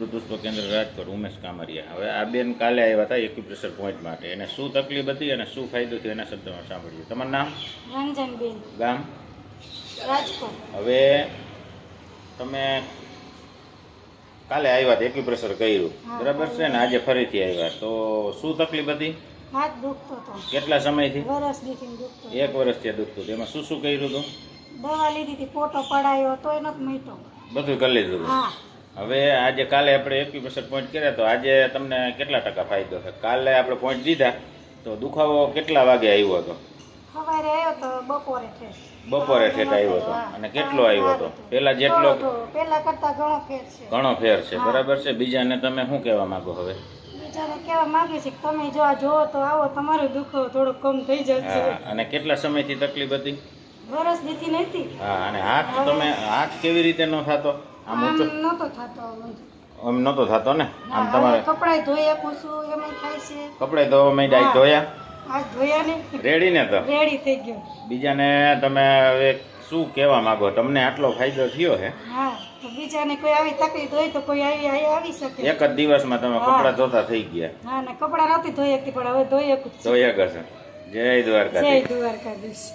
પુષ્પ કેન્દ્ર રાજકોટ ઉમેશ કામરિયા. હવે આ બેન કાલે આવ્યા હતા એક્યુપ્રેશર પોઈન્ટ માટે. એને શું તકલીફ હતી અને શું ફાયદો થયો એના શબ્દમાં સાંભળીએ. તમારું નામ? રંજનબેન. ગામ? રાજકોટ. હવે તમે કાલે આવ્યા હતા એક્યુપ્રેશર કર્યું. બરાબર છે ને? આજે ફરીથી આવ્યા. તો શું તકલીફ હતી? હાથ દુખતો હતો. કેટલા સમયથી? વરસ દીથી દુખતો એક વર્ષથી દુખતું હતું. એમાં શું શું કર્યું હતું? દવા લીધી હતી ફોટો પડાયો તો એનો મીઠો બધું કરી લીધું હા. હવે આજે કાલે આપણે એક્યુપ્રેશર પોઈન્ટ કર્યા તો આજે તમને કેટલા ટકા ફાયદો છે? કાલે આપણે પોઈન્ટ દીધા તો દુખાવો કેટલા વાગે આવ્યો હતો? સવારે આવ્યો તો બપોરે બપોરે ઠેઠ આવ્યો હતો. અને કેટલો આવ્યો હતો? પેલા જેટલો. પેલા કરતા ઘણો ફેર છે. ઘણો ફેર છે. બરાબર છે? બીજાને તમે શું કહેવા માંગો હવે? બીજાને કહેવા માંગે છે કે તમે જો આ જોવો તો આવો તમારો દુખાવો થોડો કમ થઈ જશે. અને કેટલા સમયથી તકલીફ હતી? વરસ દીધી નથી હા અને હાથ તમે હાથ કેવી રીતે ન થતો? આમ નતો થતો આમ નતો થતો ને? આમ તમારે કપડાય ધોઈ પૂછું એમાં થાય છે. કપડાય ધોવા મેં ડાઈ ધોયા? આજ ધોયા ને રેડી ને તો? રેડી થઈ ગયો. બીજાને તમે હવે શું કહેવા માંગો? તમને આટલો ફાયદો થયો હે? હા તો બીજાને કોઈ આવી તકલીફ હોય તો કોઈ આવી આવી શકે. એક જ દિવસમાં તમે કપડા ધોતા થઈ ગયા. હા ને કપડા નથી ધોઈ શકતી પણ હવે ધોઈ શકું ધોઈ હશે જય દ્વારકા જય દ્વારકાધીશ.